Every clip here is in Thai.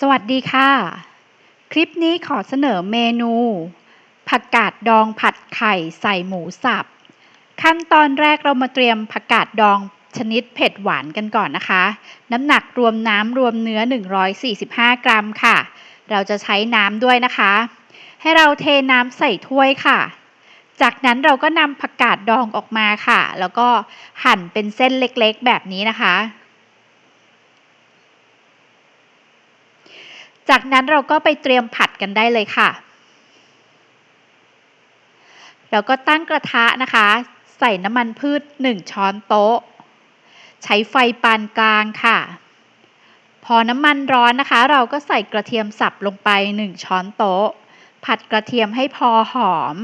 สวัสดีค่ะ คลิปนี้ขอเสนอเมนู ผักกาดดองผัดไข่ใส่หมูสับ ขั้นตอนแรกเรามาเตรียมผักกาดดองชนิดเผ็ดหวานกันก่อนนะคะ น้ำหนักรวมน้ำรวมเนื้อ 145 กรัมค่ะ เราจะใช้น้ำด้วยนะคะ ให้เราเทน้ำใส่ถ้วยค่ะ จากนั้นเราก็นำผักกาดดองออกมาค่ะ แล้วก็หั่นเป็นเส้นเล็กๆ แบบนี้นะคะ จากนั้นเราก็ไปเตรียมผัดกันได้เลยค่ะ แล้วก็ตั้งกระทะนะคะ ใส่น้ำมันพืช 1 ช้อนโต๊ะ ใช้ไฟปานกลางค่ะ พอน้ำมันร้อนนะคะ เราก็ใส่กระเทียมสับลงไป 1 ช้อนโต๊ะ ผัดกระเทียมให้พอหอม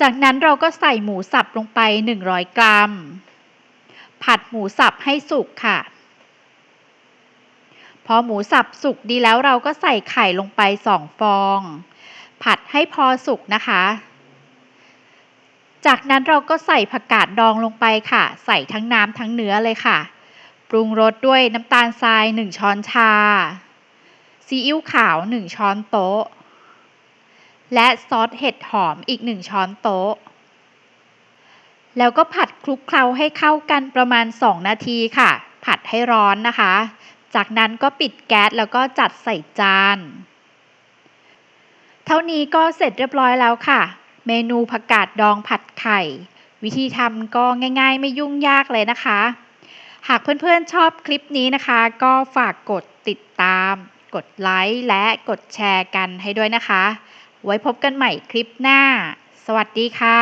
จากนั้นเราก็ใส่หมูสับลงไป 100 กรัม ผัดหมูสับให้สุกค่ะ พอหมูสับสุกดีแล้วเราก็ใส่ไข่ลงไป2ฟอง ผัดให้พอสุกนะคะ จากนั้นเราก็ใส่ผักกาดดองลงไปค่ะ ใส่ทั้งน้ำทั้งเนื้อเลยค่ะ ปรุงรสด้วยน้ำตาลทราย 1 ช้อนชา ซีอิ๊วขาว 1 ช้อนโต๊ะ และซอสเห็ดหอมอีก 1 ช้อนโต๊ะ แล้วก็ผัดคลุกเคล้าให้เข้ากันประมาณ 2 นาทีค่ะ ผัดให้ร้อนนะคะ จากนั้นก็ปิดแก๊สแล้วก็จัดใส่จาน เท่านี้ก็เสร็จเรียบร้อยแล้วค่ะ เมนูผักกาดดองผัดไข่ วิธีทำก็ง่ายๆ ไม่ยุ่งยากเลยนะคะ หากเพื่อนๆชอบคลิปนี้นะคะ ก็ฝากกดติดตาม กดไลค์และกดแชร์กันให้ด้วยนะคะ ไว้พบกันใหม่คลิปหน้า สวัสดีค่ะ